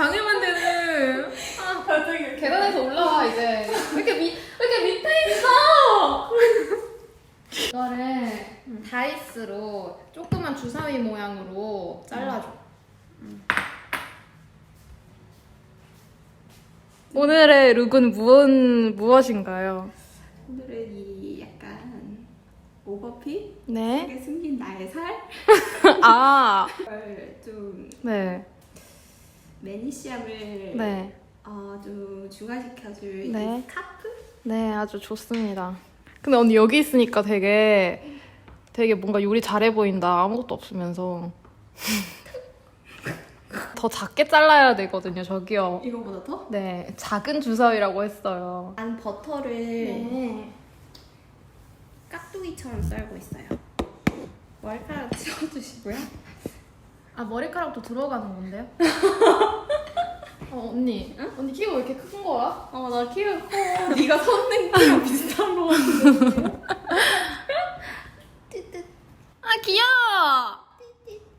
방해만 되는. 아 갑자기 계단에서 올라와 이제. 왜 이렇게 밑, 왜 이렇게 밑에 있어? 이거를 다이스로 조그만 주사위 모양으로 잘라줘. 오늘의 룩은 무엇, 무엇인가요? 오늘은 이 약간 오버핏? 네. 속에 숨긴 나의 살? 아, 을좀 네. 매니시함을 네. 어, 좀 중화시켜줄 네. 이 스카프? 네, 아주 좋습니다. 근데 언니 여기 있으니까 되게 되게 뭔가 요리 잘해 보인다. 아무것도 없으면서. 더 작게 잘라야 되거든요, 저기요. 이거보다 더? 네, 작은 주사위라고 했어요. 난 버터를 네. 깍두기처럼 썰고 있어요. 머리카락 치워주시고요. 아, 머리카락도 들어가는 건데요? 어, 언니. 언니 키가 왜 이렇게 큰 거야? 어, 나 키가 커. 네가 선생 키랑 비슷한 거 같은데. 아, 귀여워!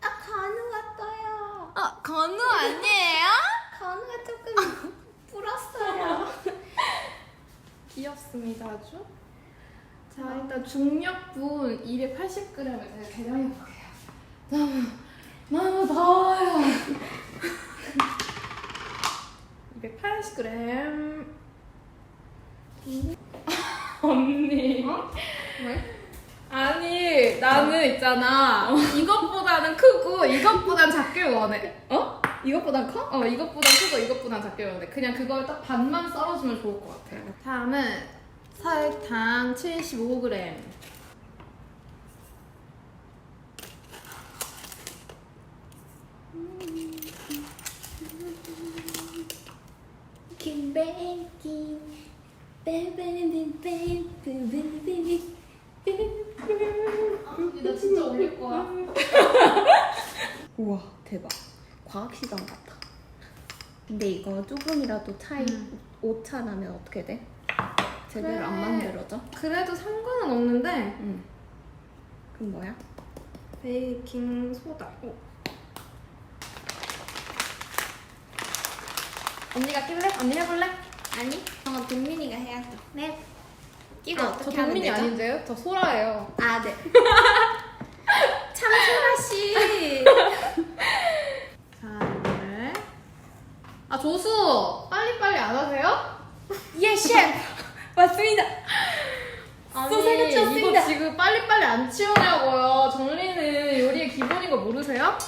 아, 간우 같아요. 아, 건우 아니에요? 간우가 조금 불었어요. 귀엽습니다, 아주. 자, 일단 중력분 280g을 제가 계량해 볼게요. 너무, 너무 더워요. 280g. 언니. 어? 왜? 아니, 나는 있잖아. 이것보다는 크고 이것보단 작길 원해. 어? 이것보단 커? 어, 이것보단 크고 이것보단 작게 원해. 그냥 그걸 딱 반만 썰어주면 좋을 것 같아. 다음은 설탕 75g. 김뱅김 뱀뱀뱀뱀뱀뱀뱀 나 진짜 올릴 거야. 우와 대박 과학시간 같아 근데 이거 조금이라도 차이 음. 오차 나면 어떻게 돼? 제대로 그래. 안 만들어져? 그래도 상관은 없는데 응 그럼 뭐야? 베이킹 소다. 오. 언니가 낄래? 언니 해볼래? 아니 어 동민이가 해야죠 네 이거 아, 어떻게 저 하면 동민이 되죠? 아닌데요? 저 소라예요. 아 네 참소라 씨 자, 이거를. 아, 조수! 빨리빨리 안 하세요? 예 셰프 맞습니다 소세가 아니, 쪘습니다. 이거 지금 빨리빨리 안 치우냐고요. 정리는 요리의 기본인 거 모르세요?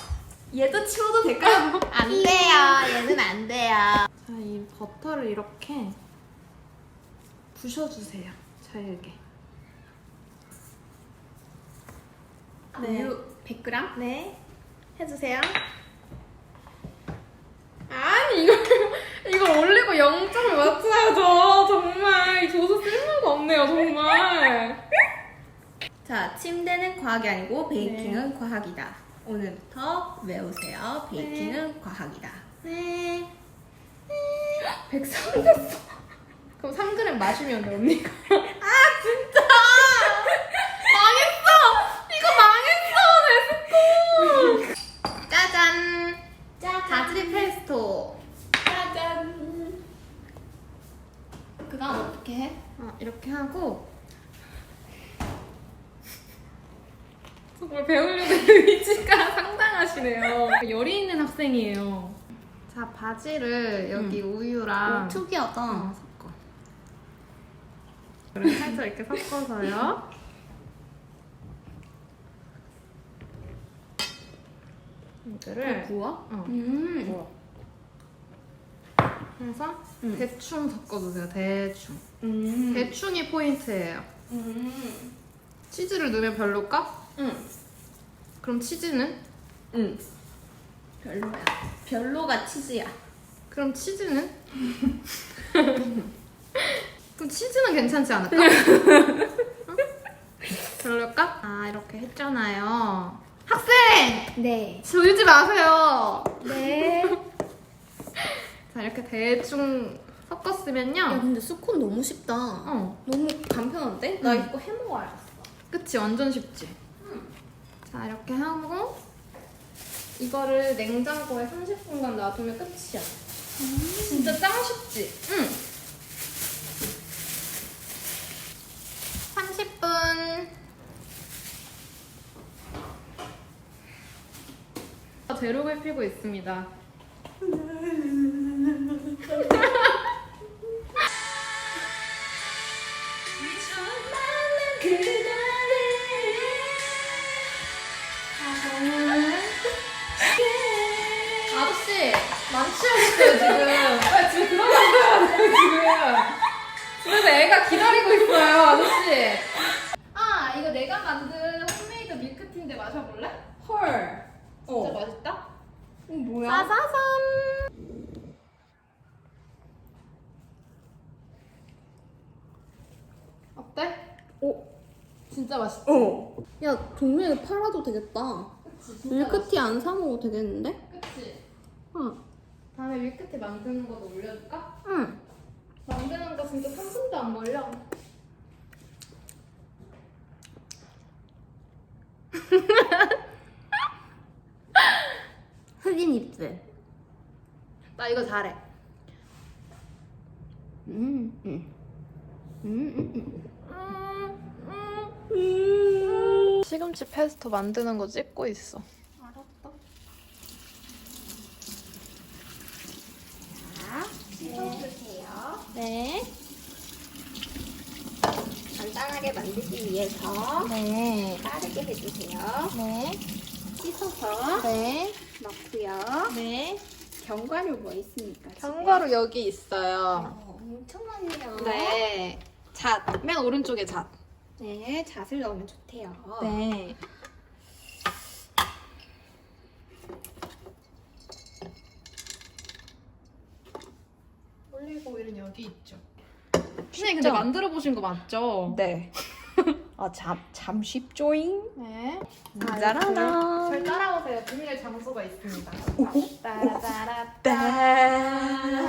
얘도 치워도 될까요? 안 돼요 얘는 안 돼요 자, 이 버터를 이렇게 부셔주세요. 잘게. 네. 우유 100g? 네. 해주세요. 아니, 이거, 이거 올리고 0점을 맞춰야죠. 정말. 이 조수 쓸모가 없네요, 정말. 자, 침대는 과학이 아니고 베이킹은 과학이다. 오늘부터 외우세요. 베이킹은 과학이다. 네. 103 됐어. 그럼 3g 마시면 돼, 언니가. 아, 진짜! 망했어! 이거 망했어, 내 스콘! 짜잔! 바질 페스토. 짜잔. 그다음 어떻게 해? 어, 이렇게 하고. 정말 배우려는 의지가 상당하시네요. 열이 있는 학생이에요. 자, 바지를 여기 우유랑 오, 특이하다. 어, 섞어. 그럼 살짝 이렇게 섞어서요. 이거를 부어? 어. 음. 부어. 해서 음. 대충 섞어주세요. 대충. 음. 대충이 포인트예요. 음. 치즈를 넣으면 별로일까? 응. 그럼 치즈는? 응. 별로야. 별로가 치즈야. 그럼 치즈는? 그럼 치즈는 괜찮지 않을까? 어? 별로일까? 아 이렇게 했잖아요. 학생! 네. 조이지 마세요. 네. 자 이렇게 대충 섞었으면요. 야 근데 스콘 너무 쉽다. 어, 너무 간편한데? 나 응. 이거 해먹어야겠어. 그치 완전 쉽지. 자 이렇게 하고 이거를 냉장고에 30분간 놔두면 끝이야. 진짜 짱 쉽지? 응. 30분. 재료를 피고 있습니다. 만취하셨어요 지금. 빨리 집에 들어가셔야 돼요 지금. 집에서 애가 기다리고 있어요 아저씨. 아 이거 내가 만든 홈메이드 밀크티인데 마셔볼래? 헐. 진짜 어. 맛있다. 어 뭐야? 짜자잔. 어때? 오. 진짜 맛있지? 어. 야 동네에 팔아도 되겠다. 그치, 진짜 밀크티 안 사 먹어도 되겠는데? 맛있- 그치? 응. 다음에 밀크티 만드는 것도 올려줄까? 응. 만드는 거 진짜 3분도 안 걸려. 흑인 입술. 나 이거 잘해. 음. 음. 음. 음. 시금치 페스토 만드는 거 찍고 있어. 알았다. 자, 씻어주세요. 네. 간단하게 만들기 위해서 네. 빠르게 해주세요. 네. 씻어서 네. 넣고요. 네. 견과류 뭐 있습니까? 집에? 견과류 여기 있어요. 어, 엄청 많네요. 네. 잣. 맨 오른쪽에 잣. 네, 잣을 넣으면 좋대요. 네. 올리브 오일은 여기 있죠. 선생님 근데 만들어 보신 거 맞죠? 네. 아, 잠, 잠 쉽죠잉? 네. 짜라란. 잘 따라오세요. 비밀 장소가 있습니다. 오호. 따라따라. 따.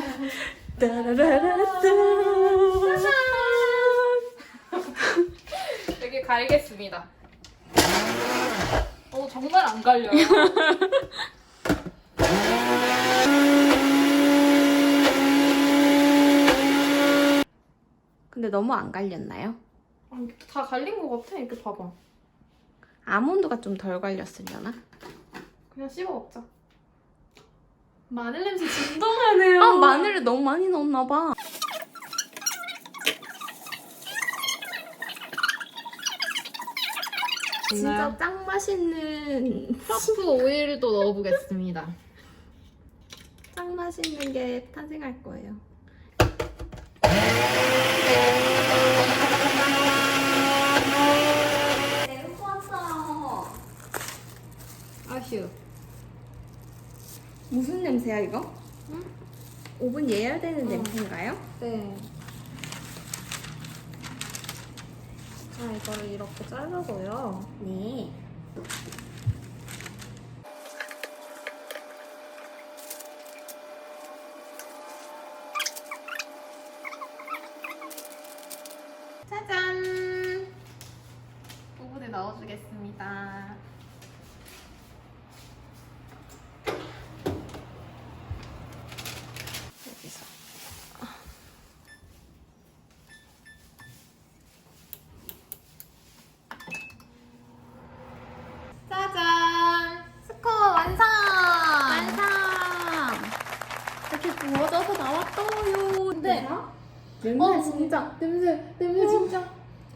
따라라라 따. 여기 갈겠습니다. 어 정말 안 갈려요. 근데 너무 안 갈렸나요? 아, 다 갈린 것 같아. 이렇게 봐봐. 아몬드가 좀 덜 갈렸으려나? 그냥 씹어 먹자. 마늘 냄새 진동하네요. 아, 마늘을 너무 많이 넣었나 봐. 진짜 짱 맛있는 트러프 오일도 넣어보겠습니다. 짱 맛있는 게 탄생할 거예요. 네, 왔어. 아휴. 무슨 냄새야 이거? 응? 오븐 예열되는 어. 냄새인가요? 네. 자, 이거를 이렇게 자르고요. 네. 짜잔! 오븐에 넣어주겠습니다. 여기서. 짜잔! 스콘 완성! 완성! 이렇게 구워져서 나왔어요. 근데- 냄새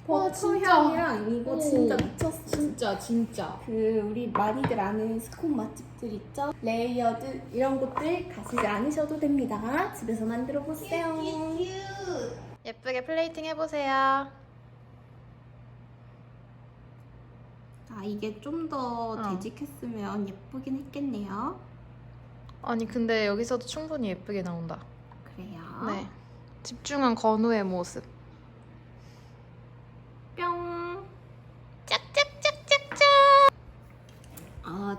어, 진짜. 냄새, 냄새 진짜. 와, 버터 진짜. 향이랑 이거 오. 진짜 미쳤어. 진짜 진짜. 그 우리 많이들 아는 스콘 맛집들 있죠? 레이어드 이런 곳들 가시지 않으셔도 됩니다. 집에서 만들어 보세요. 예쁘게 플레이팅 해보세요. 아 이게 좀 더 어. 되직했으면 예쁘긴 했겠네요. 아니 근데 여기서도 충분히 예쁘게 나온다. 그래요. 네. 집중한 건우의 모습.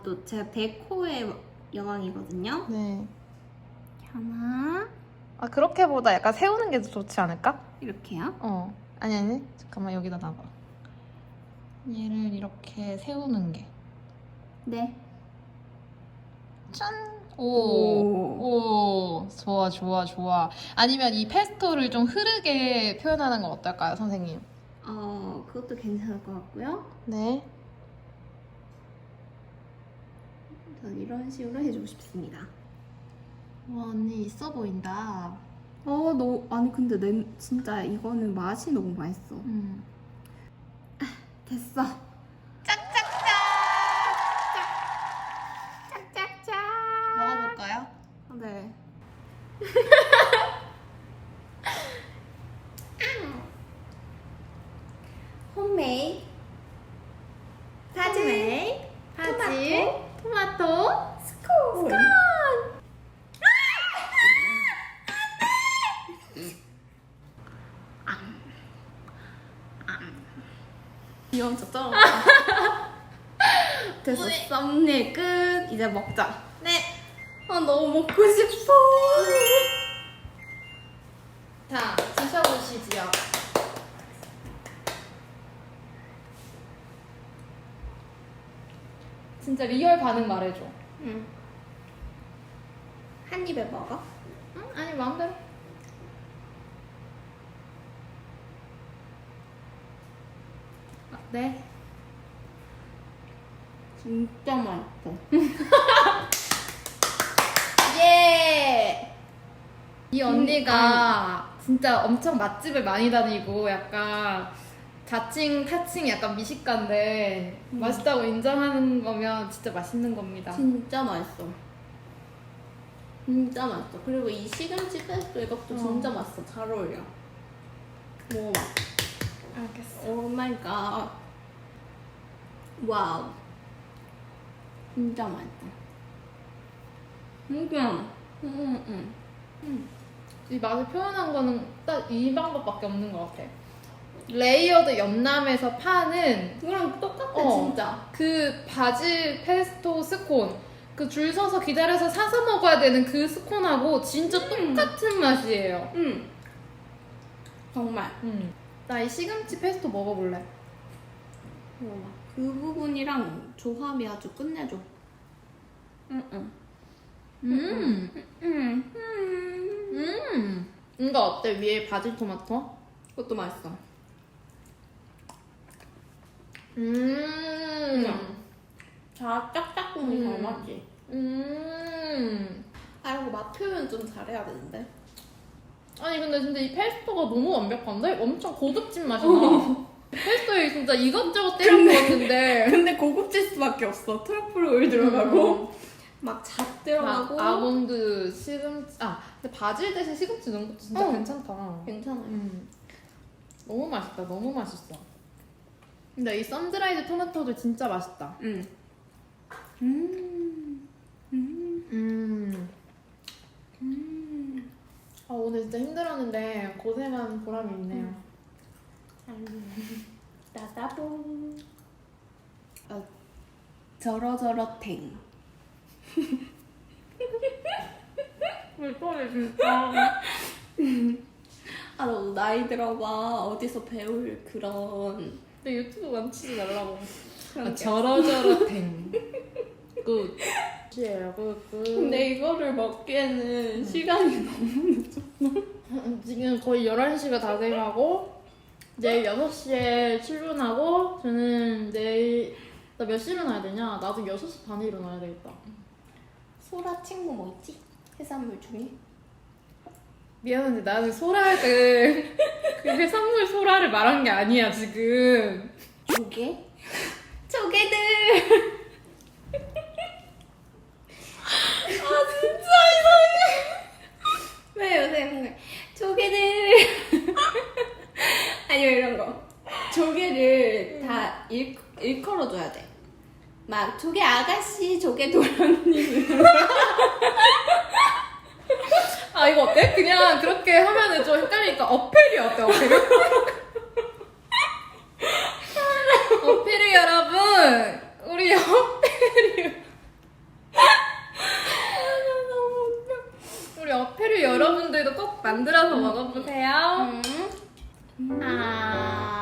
아또 제가 데코의 여왕이거든요. 네. 하나 아 그렇게보다 약간 세우는 게더 좋지 않을까? 이렇게요. 어. 아니 아니. 잠깐만 여기다 놔봐. 얘를 이렇게 세우는 게. 네. 짠. 오. 오. 오. 좋아 좋아 좋아. 아니면 이 페스토를 좀 흐르게 표현하는 건 어떨까요, 선생님? 어 그것도 괜찮을 것 같고요. 네. 전 이런 식으로 해주고 싶습니다. 와 언니 있어 보인다. 어, 너 아니 근데 내 진짜 이거는 맛이 너무 맛있어. 음. 됐어. 짝짝짝. 짝짝짝. 먹어볼까요? 네. 홈메이드 바질 바질, 토마토 스콘 이건 진짜 됐어 썸네일 끝 이제 먹자 네. 아 너무 먹고 싶어 자, 드셔보시지요. 진짜 리얼 반응 말해줘. 응. 한 입에 먹어? 응? 아니 마음대로. 아, 네. 진짜 맛있어 예. 이 언니가 진짜 엄청 맛집을 많이 다니고 약간 자칭 타칭 약간 미식가인데 음. 맛있다고 인정하는 거면 진짜 맛있는 겁니다. 진짜 맛있어 진짜 맛있어 그리고 이 시금치 페스토 이것도 어. 진짜 맛있어 잘 어울려 먹어봐 알겠어. 오 마이 갓 와우 진짜 맛있다 음, 음, 음. 이 맛을 표현한 거는 딱 이 방법밖에 없는 것 같아. 레이어드 연남에서 파는 그랑 똑같아 어. 진짜 그 바질 페스토 스콘 그 줄 서서 기다려서 사서 먹어야 되는 그 스콘하고 진짜 음. 똑같은 맛이에요. 음 정말 음. 나 이 시금치 페스토 먹어볼래. 먹어봐. 그 부분이랑 조합이 아주 끝내줘 응응 음. 음. 음. 이거 어때? 위에 바질 토마토? 그것도 맛있어 음. 자 짝짝꿍이 잘 음. 맞지? 음. 아 이거 맛 표현 좀 잘해야 되는데 아니 근데 진짜 이 페스토가 너무 완벽한데? 엄청 고급진 맛이 나. 페스토에 진짜 이것저것 때려 부었는데 근데 고급질 수밖에 없어 트러플 오일 들어가고 막잣 들어가고 아, 아몬드 시금치 아 근데 바질 대신 시금치 넣은 것도 진짜 어. 괜찮다. 괜찮아요 음. 너무 맛있다. 너무 맛있어. 근데 이 썬드라이드 토마토도 진짜 맛있다. 음. 음. 음. 음. 음. 아 오늘 진짜 힘들었는데 고생한 보람이 있네요. 따다봉 어, 저러저러탱 불편해 진짜. 아 너 나이 들어봐 어디서 배울 그런 근데 유튜브 만치지 말라고. 게 저러저러탱. 굿. 근데 이거를 먹기에는 시간이 너무 지금 거의 11시가 다 돼가고 내일 6시에 출근하고 저는 내일 나 몇 시에 일어나야 되냐? 나도 6시 반에 일어나야 되겠다. 소라 친구 뭐 있지? 해산물 중에? 미안한데 나는 소라를 그 해산물 소라를 말한 게 아니야 지금. 조개? 조개들. 아 진짜 이상해. 왜 요새 뭔가 조개들. 아니면 이런 거. 조개를 다 일, 일컬어줘야 돼. 막 조개 조개 도련님. 아 이거 어때? 그냥 그렇게 하면은 좀 헷갈리니까 어필이 어때 어필이? 어필이 여러분 우리 어필이 우리 어필이 여러분들도 꼭 만들어서 먹어보세요. 음. 아.